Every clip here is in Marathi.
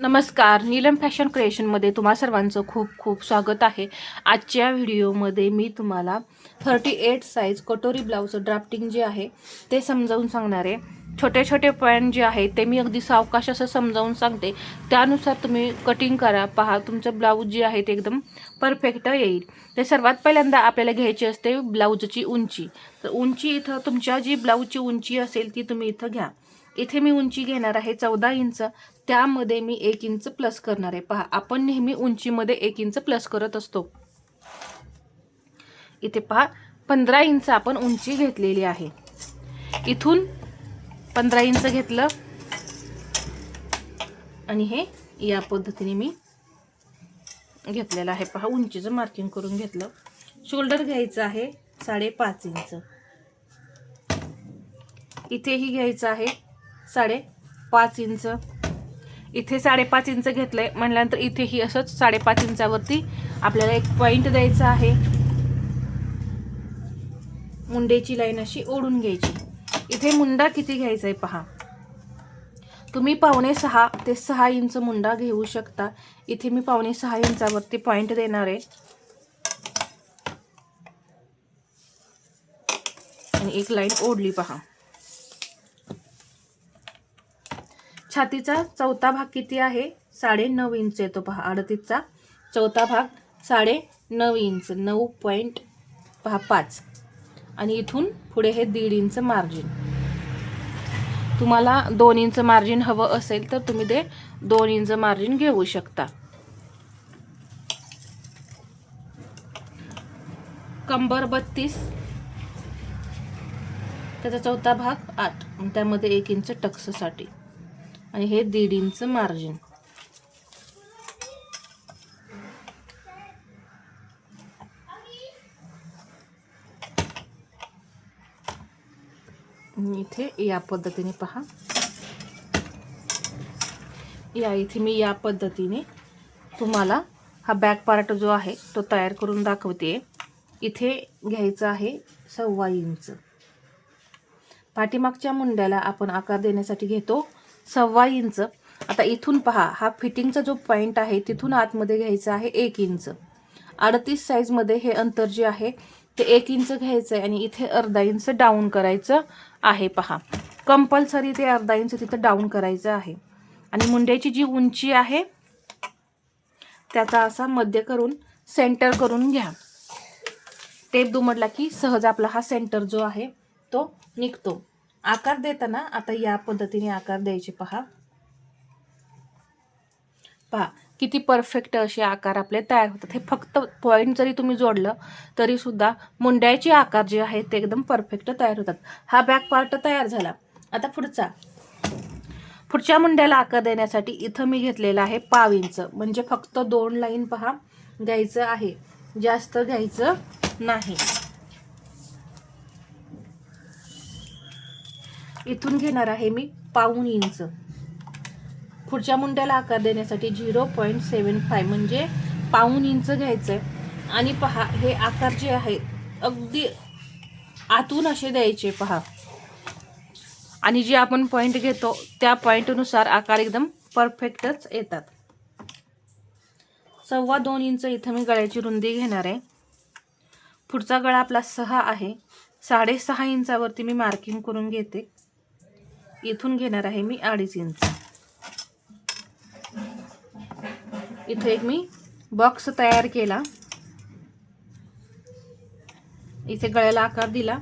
नमस्कार नीलम फॅशन क्रिएशनमध्ये तुम्हा सर्वांचं खूप खूप स्वागत आहे. आजच्या व्हिडिओमध्ये मी तुम्हाला थर्टी एट साईज कटोरी ब्लाऊज ड्राफ्टिंग जे आहे ते समजावून सांगणार आहे. छोटे छोटे पॉईंट जे आहे ते मी अगदी सावकाश असं समजावून सांगते. त्यानुसार तुम्ही कटिंग करा पहा तुमचं ब्लाऊज जे आहे ते एकदम परफेक्ट येईल. ते सर्वात पहिल्यांदा आपल्याला घ्यायची असते ब्लाऊजची उंची. तर उंची इथं तुमच्या जी ब्लाऊजची उंची असेल ती तुम्ही इथं घ्या. इथे मी उंची घेणार आहे चौदा इंच त्यामध्ये मी एक इंच प्लस करणार आहे. पहा आपण नेहमी उंचीमध्ये एक इंच प्लस करत असतो. इथे पहा पंधरा इंच आपण उंची घेतलेली आहे. इथून पंधरा इंच घेतलं. आणि हे या पद्धतीने मी घेतलेलं आहे. पहा उंचीचं मार्किंग करून घेतलं. शोल्डर घ्यायचं आहे साडेपाच इंच. इथेही घ्यायचं आहे साडे पाच इंच. इथे साडेपाच इंच घेतलं आहे म्हणल्यानंतर इथेही असंच साडेपाच इंचावरती आपल्याला एक पॉईंट द्यायचा आहे. मुंडेची लाईन अशी ओढून घ्यायची. इथे मुंडा किती घ्यायचा आहे पहा. तुम्ही पावणे सहा ते सहा इंच मुंडा घेऊ शकता. इथे मी पावणे सहा इंचावरती पॉईंट देणार आहे. आणि एक लाईन ओढली पहा. छातीचा चौथा भाग किती आहे? साडे नऊ इंच येतो पहा अडतीसचा. चौथा भाग साडे नऊ इंच नऊ पॉईंट पहा पाच. आणि इथून पुढे हे दीड इंच मार्जिन. तुम्हाला दोन इंच मार्जिन हवं असेल तर तुम्ही ते दोन इंच मार्जिन घेऊ शकता. कंबर बत्तीस. त्याचा चौथा भाग आठ. त्यामध्ये एक इंच टक्ससाठी. आणि हे दीड इंच मार्जिन. इथे या पद्धतीने पहा. या इथे मी या पद्धतीने तुम्हाला हा बॅक पार्ट जो आहे तो तयार करून दाखवते. इथे घ्यायचा आहे सव्वा इंच. पाठीमागच्या मुंड्याला आपण आकार देण्यासाठी घेतो. सव्वा इंच. आता इथून पहा हा फिटिंगचा जो पॉईंट आहे तिथून आतमध्ये घ्यायचा आहे एक इंच. अडतीस साईजमध्ये हे अंतर जे आहे ते एक इंच घ्यायचं आहे आणि इथे अर्धा इंच डाऊन करायचं आहे. पहा कंपल्सरी ते अर्धा इंच तिथं डाऊन करायचं आहे. आणि मुंड्याची जी उंची आहे त्याचा असा मध्य करून सेंटर करून घ्या. टेप दुमडला की सहज आपला हा सेंटर जो आहे तो निघतो. आकार देताना आता या पद्धतीने आकार द्यायचे पहा. पहा किती परफेक्ट असे आकार आपले तयार होतात. हे फक्त पॉईंट जरी तुम्ही जोडलं तरी सुद्धा मुंड्याचे आकार जे आहेत ते एकदम परफेक्ट तयार होतात. हा बॅक पार्ट तयार झाला. आता पुढचा. पुढच्या मुंड्याला आकार देण्यासाठी इथं मी घेतलेला आहे पाव इंच. म्हणजे फक्त दोन लाईन पहा घ्यायचं आहे. जास्त घ्यायचं नाही. इथून घेणार आहे मी पाऊन इंच. पुढच्या मुंड्याला आकार देण्यासाठी झिरो पॉईंट सेवन फाय म्हणजे पाऊन इंच घ्यायचं आहे आणि पहा हे आकार जे आहे अगदी आतून असे द्यायचे पहा. आणि जे आपण पॉईंट घेतो त्या पॉईंटनुसार आकार एकदम परफेक्टच येतात. सव्वा दोन इंच इथं मी गळ्याची रुंदी घेणार आहे. पुढचा गळा आपला सहा आहे. साडेसहा इंचावरती मी मार्किंग करून घेते. इथून घेणार आहे मी अडीच इंच. इथे एक मी बॉक्स तयार केला. इथे गळ्याला आकार दिला.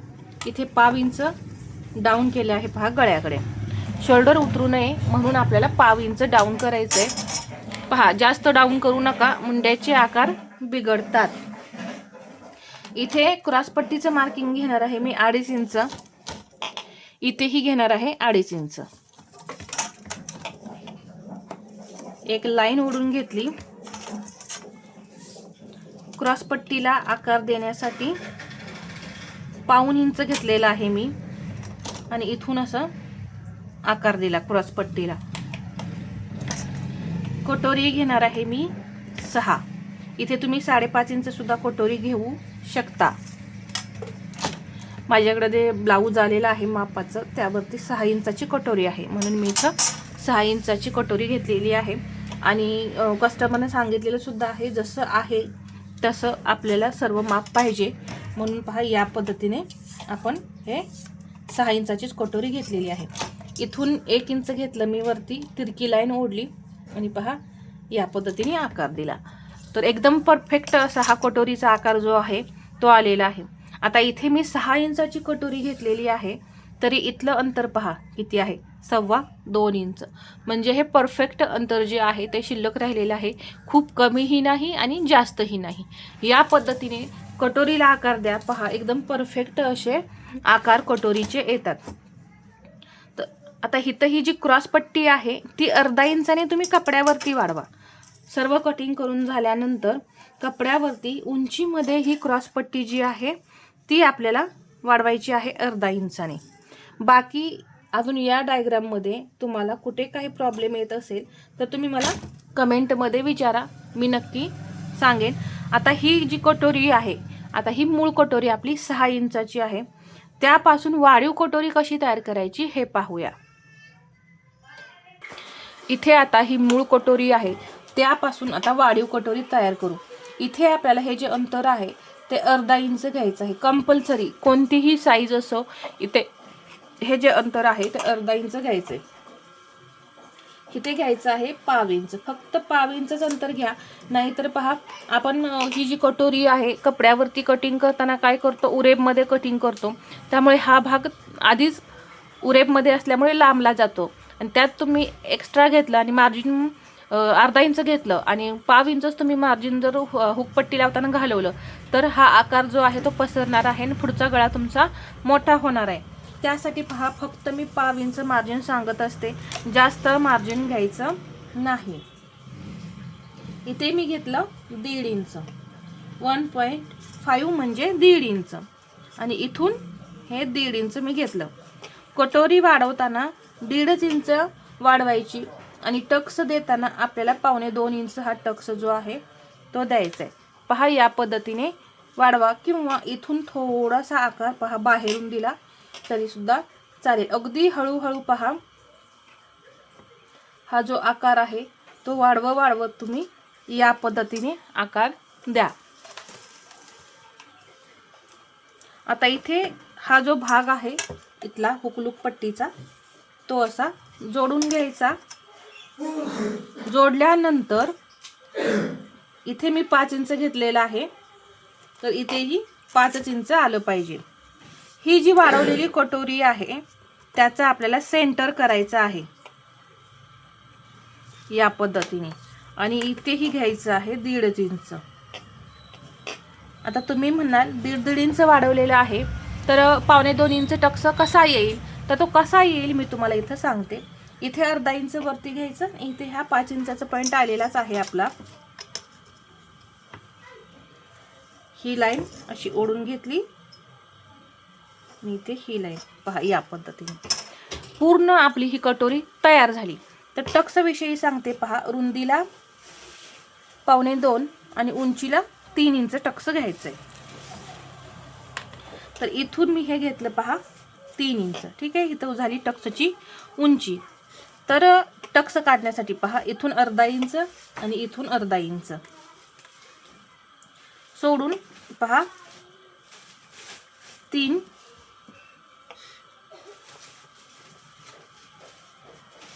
इथे पाव इंच डाऊन केले आहे पहा गळ्याकडे. शोल्डर उतरू नये म्हणून आपल्याला पाव इंच डाऊन करायचं आहे पहा जास्त डाऊन करू नका मुंड्याचे आकार बिघडतात. इथे क्रॉसपट्टीचं मार्किंग घेणार आहे मी अडीच इंच. इथेही घेणार आहे अडीच इंच. एक लाईन ओढून घेतली. क्रॉसपट्टीला आकार देण्यासाठी पाऊन इंच घेतलेला आहे मी. आणि इथून असं आकार दिला क्रॉसपट्टीला कटोरी घेणार आहे मी सहा. इथे तुम्ही साडेपाच इंच सुद्धा कटोरी घेऊ शकता. माझ्याकडे जे ब्लाऊज आलेलं आहे मापाचं त्यावरती सहा इंचाची कटोरी आहे. म्हणून मी इथं सहा इंचाची कटोरी घेतलेली आहे. आणि कस्टमरने सांगितलेलं सुद्धा आहे जसं आहे तसं आपल्याला सर्व माप पाहिजे. म्हणून पहा या पद्धतीने आपण हे सहा इंचाचीच कटोरी घेतलेली आहे. इथून एक इंच घेतलं मी वरती तिरकी लाईन ओढली. आणि पहा या पद्धतीने आकार दिला. तर एकदम परफेक्ट असा हा कटोरीचा आकार जो आहे तो आलेला आहे. आता इथे मी सहा इंचाची कटोरी घेतलेली आहे. तरी इथलं अंतर पहा किती आहे? सव्वा दोन इंच. म्हणजे हे परफेक्ट अंतर जे आहे ते शिल्लक राहिलेलं आहे. खूप कमीही नाही आणि जास्तही नाही. या पद्धतीने कटोरीला आकार द्या. पहा एकदम परफेक्ट असे आकार कटोरीचे येतात. तर आता इथं ही जी क्रॉस पट्टी आहे ती अर्धा इंचाने तुम्ही कपड्यावरती वाढवा. सर्व कटिंग करून झाल्यानंतर कपड्यावरती उंचीमध्ये ही क्रॉस पट्टी जी आहे ती आपल्याला वाढवायची आहे अर्धा इंचाने. बाकी अजून या डायग्राममध्ये तुम्हाला कुठे काही प्रॉब्लेम येत असेल तर तुम्ही मला कमेंटमध्ये विचारा. मी नक्की सांगेन. आता ही जी कटोरी आहे आता ही मूळ कटोरी आपली सहा इंचाची आहे. त्यापासून वाढीव कटोरी कशी तयार करायची हे पाहूया. इथे आता ही मूळ कटोरी आहे त्यापासून आता वाढीव कटोरी तयार करू. इथे आपल्याला हे जे अंतर आहे ते अर्धा इंच घ्यायचं आहे. कंपल्सरी कोणतीही साईज असो इथे हे जे अंतर आहे ते अर्धा इंच घ्यायचं आहे इथे घ्यायचं आहे पाव इंच. फक्त पाव इंचच अंतर घ्या. नाहीतर पहा आपण ही जी कटोरी आहे कपड्यावरती कटिंग करताना काय करतो? उरेबमध्ये कटिंग करतो. त्यामुळे हा भाग आधीच उरेबमध्ये असल्यामुळे लांबला जातो. आणि त्यात तुम्ही एक्स्ट्रा घेतला आणि मार्जिन अर्धा इंच घेतलं आणि पाव इंचच तुम्ही मार्जिन जर हु- हुकपट्टी लावताना घालवलं तर हा आकार जो आहे तो पसरणार आहे आणि पुढचा गळा तुमचा मोठा होणार आहे. त्यासाठी पहा फक्त मी पाव इंच मार्जिन सांगत असते. जास्त मार्जिन घ्यायचं नाही. इथे मी घेतलं दीड इंच. वन पॉईंट फाईव्ह म्हणजे दीड इंच. आणि इथून हे दीड इंच मी घेतलं. कटोरी वाढवताना दीडच इंच वाढवायची. आणि टक्स देताना आपल्याला पावणे दोन इंच हा टक्स जो आहे तो द्यायचा आहे. पहा या पद्धतीने वाढवा किंवा इथून थोडासा आकार पहा बाहेरून दिला तरीसुद्धा चालेल. अगदी हळूहळू पहा. हा जो आकार आहे तो वाढव वाढवत तुम्ही या पद्धतीने आकार द्या. आता इथे हा जो भाग आहे इथला हुकलूक पट्टीचा तो असा जोडून घ्यायचा. जोडल्यानंतर इथे मी पाच इंच घेतलेलं आहे. तर इथेही पाचच इंच आलं पाहिजे. ही जी वाढवलेली कटोरी आहे त्याचा आपल्याला सेंटर करायचं आहे. या पद्धतीने. आणि इथेही घ्यायचं आहे दीडच इंच. आता तुम्ही म्हणाल दीड दीड इंच वाढवलेलं आहे. तर पावणे दोन इंच टक्स कसा येईल? तर तो कसा येईल मी तुम्हाला इथं सांगते. इथे अर्धा इंच वरती घ्यायचं आणि इथे ह्या पाच इंचाचा पॉईंट आलेलाच आहे आपला. ही लाईन अशी ओढून घेतली. मी इथे ही लाईन पहा या पद्धतीने. पूर्ण आपली ही कटोरी तयार झाली. तर टक्सविषयी सांगते पहा रुंदीला पावणे दोन आणि उंचीला तीन इंच टक्स घ्यायचं आहे तर इथून मी हे घेतलं पहा तीन इंच. ठीक आहे? इथं झाली टक्सची उंची. तर टक्स काढण्यासाठी पहा इथून अर्धा इंच आणि इथून अर्धा इंच. सोडून पहा तीन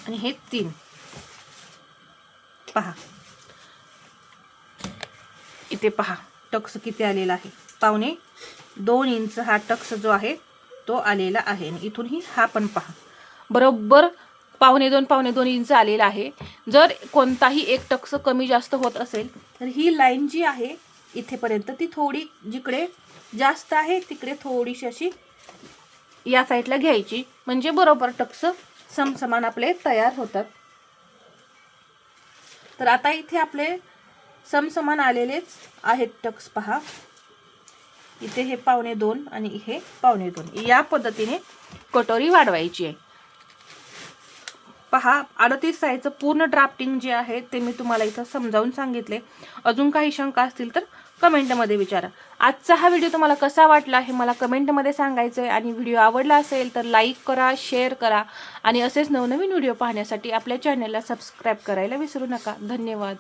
आणि हे तीन. पहा. इथे पहा टक्स किती आलेला आहे. पावणे दोन इंच हा टक्स जो आहे तो आलेला आहे. आणि इथूनही हा पण पहा. बरोबर पावणे दोन पावणे दोन इंच आलेला आहे. जर कोणताही एक टक्स कमी जास्त होत असेल तर ही लाईन जी आहे इथेपर्यंत ती थोडी जिकडे जास्त आहे तिकडे थोडीशी अशी या साईडला घ्यायची. म्हणजे बरोबर टक्स समसमान आपले तयार होतात. तर आता इथे आपले समसमान आलेलेच आहेत टक्स पहा. इथे हे पावणे दोन आणि हे पावणे दोन. या पद्धतीने कटोरी वाढवायची आहे. पहा अडतीस साईजचं पूर्ण ड्राफ्टिंग जे आहे ते मी तुम्हाला इथं समजावून सांगितले. अजून काही शंका असतील तर कमेंटमध्ये विचारा. आजचा हा व्हिडिओ तुम्हाला कसा वाटला हे मला कमेंटमध्ये सांगायचं आहे आणि व्हिडिओ आवडला असेल तर लाईक करा शेअर करा आणि असेच नवनवीन व्हिडिओ पाहण्यासाठी आपल्या चॅनलला सबस्क्राईब करायला विसरू नका. धन्यवाद.